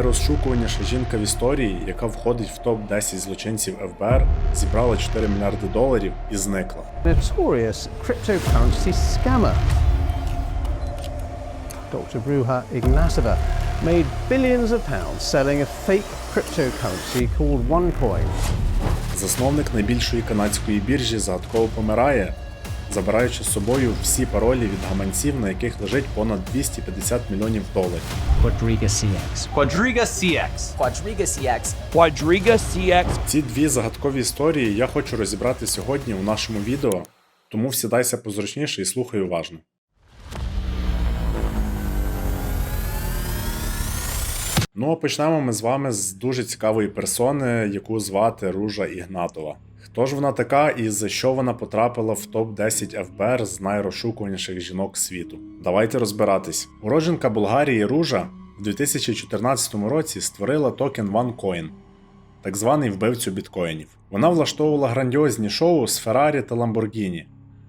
найрозшукуваніша жінка в історії, яка входить в топ-10 злочинців ФБР, зібрала 4 мільярди доларів і зникла. notorious cryptocurrency scammer. Dr. Bruja Ignatova made billions of pounds selling a fake cryptocurrency called OneCoin. Засновник найбільшої канадської біржі загадково помирає, забираючи з собою всі паролі від гаманців, на яких лежить понад 250 мільйонів доларів. Quadriga CX. Quadriga CX. Quadriga CX. Quadriga CX. Ці дві загадкові історії я хочу розібрати сьогодні у нашому відео, тому всідайся позручніше і слухай уважно. Ну а почнемо ми з вами з дуже цікавої персони, яку звати Ружа Ігнатова. Хто ж вона така і за що вона потрапила в топ-10 ФБР з найрозшукуваніших жінок світу? Давайте розбиратись. Уродженка Болгарії Ружа в 2014 році створила токен OneCoin, так званий вбивцю біткоїнів. Вона влаштовувала грандіозні шоу з Феррарі та Ламборгіні,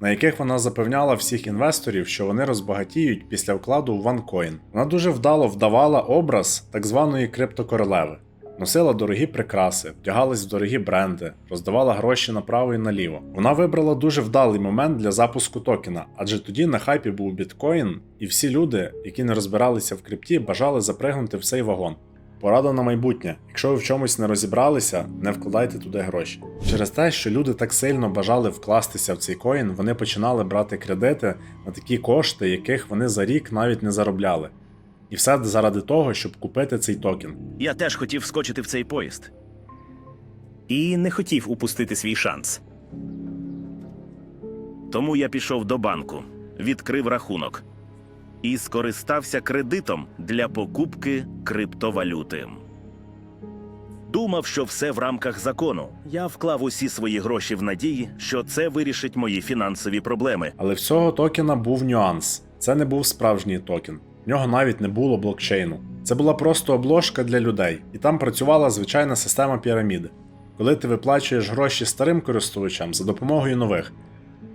на яких вона запевняла всіх інвесторів, що вони розбагатіють після вкладу в OneCoin. Вона дуже вдало вдавала образ так званої криптокоролеви. Носила дорогі прикраси, вдягалась в дорогі бренди, роздавала гроші направо і наліво. Вона вибрала дуже вдалий момент для запуску токена, адже тоді на хайпі був біткоін, і всі люди, які не розбиралися в крипті, бажали запригнути в цей вагон. Порада на майбутнє. Якщо ви в чомусь не розібралися, не вкладайте туди гроші. Через те, що люди так сильно бажали вкластися в цей коін, вони починали брати кредити на такі кошти, яких вони за рік навіть не заробляли. І все заради того, щоб купити цей токен. Я теж хотів вскочити в цей поїзд. І не хотів упустити свій шанс. Тому я пішов до банку, відкрив рахунок і скористався кредитом для покупки криптовалюти. Думав, що все в рамках закону. Я вклав усі свої гроші в надії, що це вирішить мої фінансові проблеми. Але в цього токена був нюанс. Це не був справжній токен. В нього навіть не було блокчейну. Це була просто обложка для людей, і там працювала звичайна система піраміди, коли ти виплачуєш гроші старим користувачам за допомогою нових,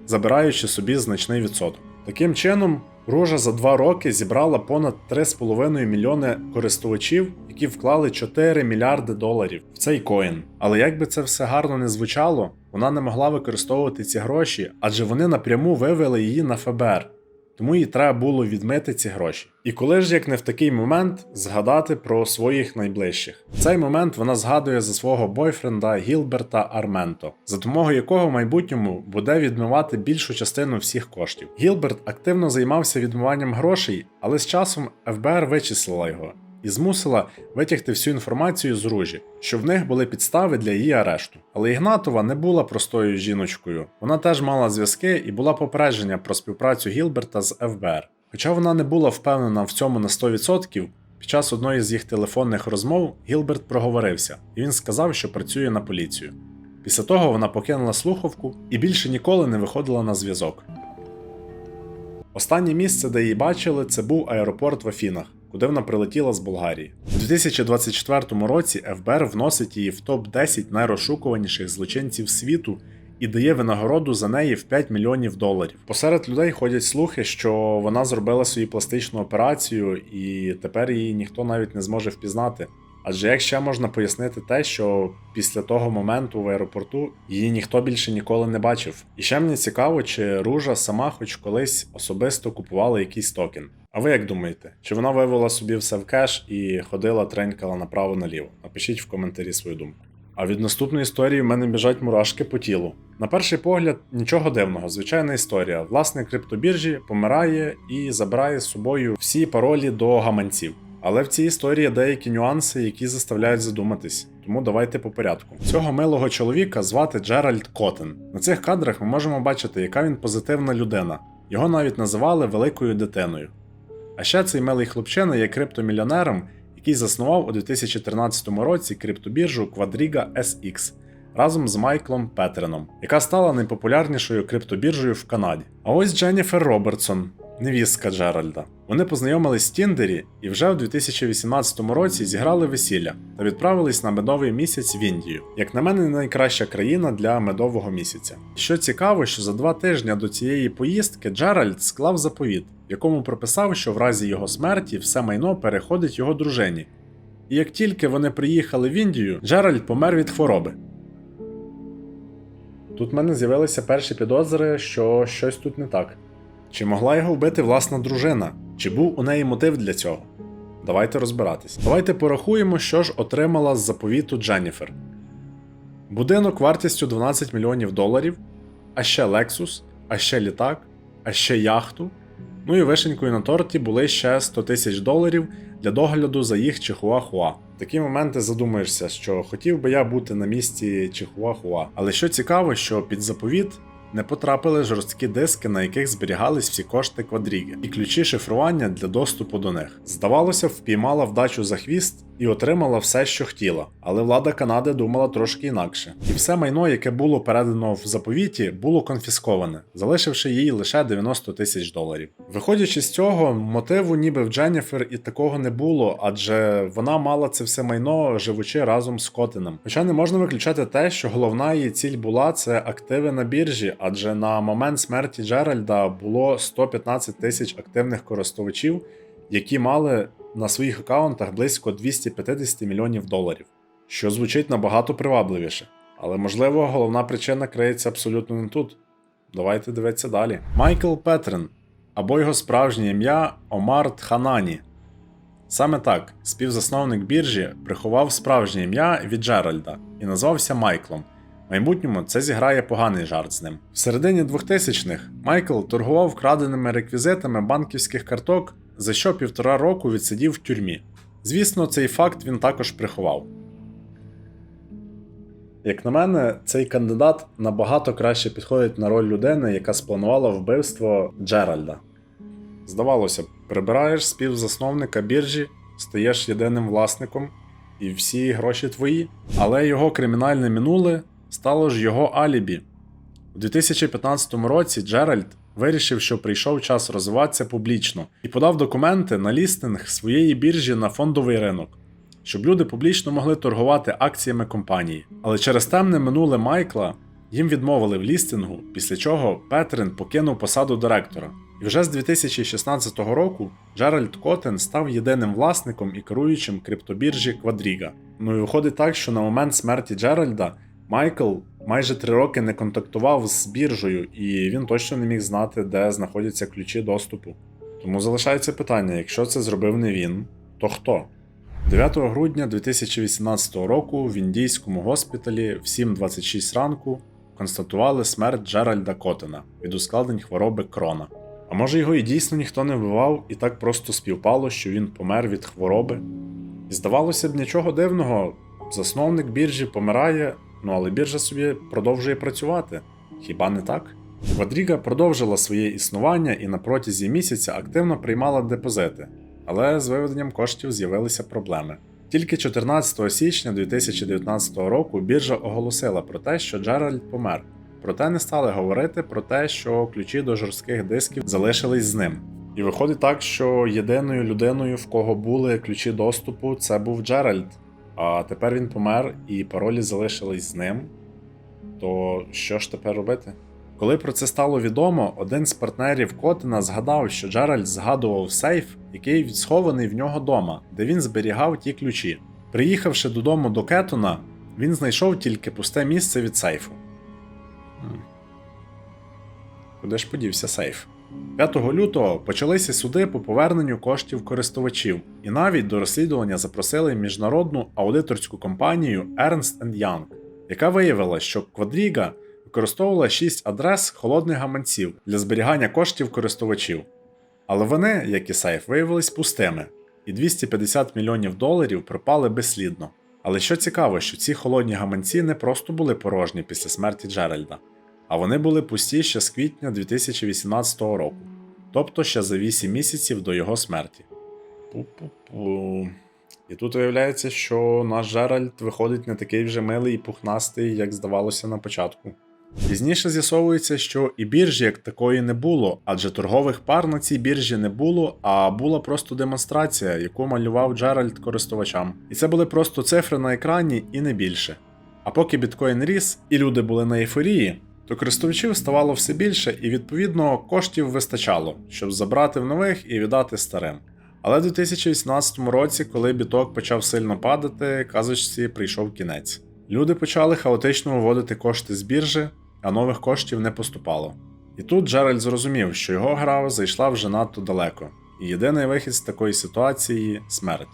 забираючи собі значний відсоток. Таким чином, Ружа за два роки зібрала понад 3,5 мільйони користувачів, які вклали 4 мільярди доларів в цей коін. Але як би це все гарно не звучало, вона не могла використовувати ці гроші, адже вони напряму вивели її на ФБР. Тому їй треба було відмити ці гроші. І коли ж як не в такий момент згадати про своїх найближчих. В цей момент вона згадує за свого бойфренда Гілберта Арменто, за допомогою якого в майбутньому буде відмивати більшу частину всіх коштів. Гілберт активно займався відмиванням грошей, але з часом ФБР вичислила його і змусила витягти всю інформацію з ружі, що в них були підстави для її арешту. Але Ігнатова не була простою жіночкою. Вона теж мала зв'язки і була попередження про співпрацю Гілберта з ФБР. Хоча вона не була впевнена в цьому на 100%, під час одної з їх телефонних розмов Гілберт проговорився, і він сказав, що працює на поліцію. Після того вона покинула слухавку і більше ніколи не виходила на зв'язок. Останнє місце, де її бачили, це був аеропорт в Афінах, куди вона прилетіла з Болгарії. У 2024 році ФБР вносить її в топ-10 найрозшукуваніших злочинців світу і дає винагороду за неї в 5 мільйонів доларів. Посеред людей ходять слухи, що вона зробила свою пластичну операцію, і тепер її ніхто навіть не зможе впізнати. Адже як ще можна пояснити те, що після того моменту в аеропорту її ніхто більше ніколи не бачив. І ще мені цікаво, чи Ружа сама хоч колись особисто купувала якийсь токен. А ви як думаєте, чи вона вивела собі все в кеш і ходила тренькала направо-наліво? Напишіть в коментарі свою думку. А від наступної історії в мене біжать мурашки по тілу. На перший погляд, нічого дивного, звичайна історія. Власник криптобіржі помирає і забирає з собою всі паролі до гаманців. Але в цій історії деякі нюанси, які заставляють задуматись. Тому давайте по порядку. Цього милого чоловіка звати Джеральд Котен. На цих кадрах ми можемо бачити, яка він позитивна людина. Його навіть називали великою дитиною. А ще цей милий хлопчина є криптомільйонером, який заснував у 2013 році криптобіржу Quadriga SX разом з Майклом Петреном, яка стала найпопулярнішою криптобіржею в Канаді. А ось Дженніфер Робертсон, невістка Джеральда. Вони познайомились в Тіндері і вже в 2018 році зіграли весілля та відправились на медовий місяць в Індію. Як на мене, найкраща країна для медового місяця. Що цікаво, що за два тижні до цієї поїздки Джеральд склав заповіт, в якому прописав, що в разі його смерті все майно переходить його дружині. І як тільки вони приїхали в Індію, Джеральд помер від хвороби. Тут в мене з'явилися перші підозри, що щось тут не так. Чи могла його вбити власна дружина? Чи був у неї мотив для цього? Давайте розбиратись. Давайте порахуємо, що ж отримала з заповіту Дженніфер. Будинок вартістю 12 мільйонів доларів, а ще Lexus, а ще літак, а ще яхту. Ну і вишенькою на торті були ще 100 тисяч доларів для догляду за їх Чихуахуа. В такі моменти задумаєшся, що хотів би я бути на місці Чихуахуа. Але що цікаво, що під заповіт не потрапили жорсткі диски, на яких зберігались всі кошти квадріги, і ключі шифрування для доступу до них. Здавалося, впіймала вдачу за хвіст і отримала все, що хотіла. Але влада Канади думала трошки інакше. І все майно, яке було передано в заповіті, було конфісковане, залишивши їй лише 90 тисяч доларів. Виходячи з цього, мотиву ніби в Дженніфер і такого не було, адже вона мала це все майно, живучи разом з Котином. Хоча не можна виключати те, що головна її ціль була це активи на біржі, адже на момент смерті Джеральда було 115 тисяч активних користувачів, які мали на своїх аккаунтах близько 250 мільйонів доларів, що звучить набагато привабливіше. Але можливо, головна причина криється абсолютно не тут. Давайте дивитися далі. Майкл Петрен або його справжнє ім'я Омар Тханані. Саме так, співзасновник біржі приховав справжнє ім'я від Джеральда і назвався Майклом. Майбутньому це зіграє поганий жарт з ним. В середині 2000-х Майкл торгував вкраденими реквізитами банківських карток, за що півтора року відсидів в тюрмі. Звісно, цей факт він також приховав. Як на мене, цей кандидат набагато краще підходить на роль людини, яка спланувала вбивство Джеральда. Здавалося б, прибираєш співзасновника біржі, стаєш єдиним власником, і всі гроші твої. Але його кримінальне минуле стало ж його алібі. У 2015 році Джеральд вирішив, що прийшов час розвиватися публічно і подав документи на лістинг своєї біржі на фондовий ринок, щоб люди публічно могли торгувати акціями компанії. Але через темне минуле Майкла їм відмовили в лістингу, після чого Петрин покинув посаду директора. І вже з 2016 року Джеральд Котен став єдиним власником і керуючим криптобіржі Quadriga. Ну і виходить так, що на момент смерті Джеральда Майкл майже три роки не контактував з біржею, і він точно не міг знати, де знаходяться ключі доступу. Тому залишається питання: якщо це зробив не він, то хто? 9 грудня 2018 року в індійському госпіталі в 7.26 ранку констатували смерть Джеральда Котена від ускладнень хвороби крона. А може його і дійсно ніхто не вбивав, і так просто співпало, що він помер від хвороби. І здавалося б, нічого дивного, засновник біржі помирає, ну але біржа собі продовжує працювати. Хіба не так? Квадріга продовжила своє існування і на протязі місяця активно приймала депозити, але з виведенням коштів з'явилися проблеми. Тільки 14 січня 2019 року біржа оголосила про те, що Джеральд помер. Проте не стали говорити про те, що ключі до жорстких дисків залишились з ним. І виходить так, що єдиною людиною, в кого були ключі доступу, це був Джеральд. А тепер він помер і паролі залишились з ним. То що ж тепер робити? Коли про це стало відомо, один з партнерів Котена згадав, що Джеральд згадував сейф, який схований в нього дома, де він зберігав ті ключі. Приїхавши додому до Кетона, він знайшов тільки пусте місце від сейфу. Куди ж подівся сейф? 5 лютого почалися суди по поверненню коштів користувачів, і навіть до розслідування запросили міжнародну аудиторську компанію Ernst Young, яка виявила, що Quadriga використовувала 6 адрес холодних гаманців для зберігання коштів користувачів. Але вони, як і сейф, виявились пустими, і 250 мільйонів доларів пропали безслідно. Але що цікаво, що ці холодні гаманці не просто були порожні після смерті Джеральда, а вони були пусті ще з квітня 2018 року, тобто ще за 8 місяців до його смерті. Пу-пу-пу. І тут виявляється, що наш Джеральд виходить не такий вже милий і пухнастий, як здавалося на початку. Пізніше з'ясовується, що і біржі як такої не було, адже торгових пар на цій біржі не було, а була просто демонстрація, яку малював Джеральд користувачам. І це були просто цифри на екрані і не більше. А поки біткоін ріс і люди були на ейфорії, то користувачів ставало все більше і відповідно коштів вистачало, щоб забрати в нових і віддати старим. Але в 2018 році, коли біток почав сильно падати, казочці прийшов кінець. Люди почали хаотично виводити кошти з біржі, а нових коштів не поступало. І тут Джеральд зрозумів, що його гра зайшла вже надто далеко, і єдиний вихід з такої ситуації смерть,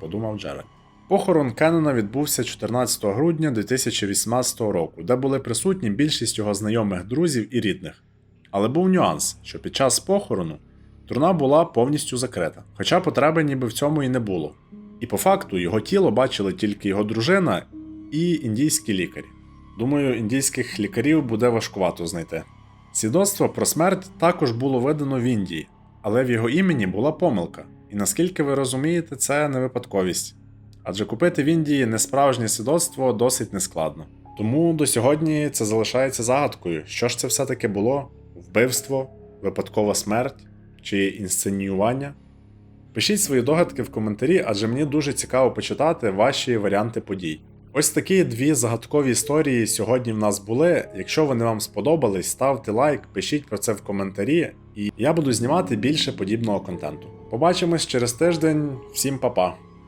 подумав Джеральд. Похорон Кеннона відбувся 14 грудня 2018 року, де були присутні більшість його знайомих друзів і рідних. Але був нюанс, що під час похорону труна була повністю закрита, хоча потреби ніби в цьому і не було. І по факту його тіло бачили тільки його дружина і індійські лікарі. Думаю, індійських лікарів буде важкувато знайти. Свідоцтво про смерть також було видано в Індії, але в його імені була помилка. І наскільки ви розумієте, це не випадковість. Адже купити в Індії несправжнє свідоцтво досить нескладно. Тому до сьогодні це залишається загадкою, що ж це все-таки було: вбивство, випадкова смерть чи інсценіювання. Пишіть свої догадки в коментарі, адже мені дуже цікаво почитати ваші варіанти подій. Ось такі дві загадкові історії сьогодні в нас були. Якщо вони вам сподобались, ставте лайк, пишіть про це в коментарі, і я буду знімати більше подібного контенту. Побачимось через тиждень. Всім па-па!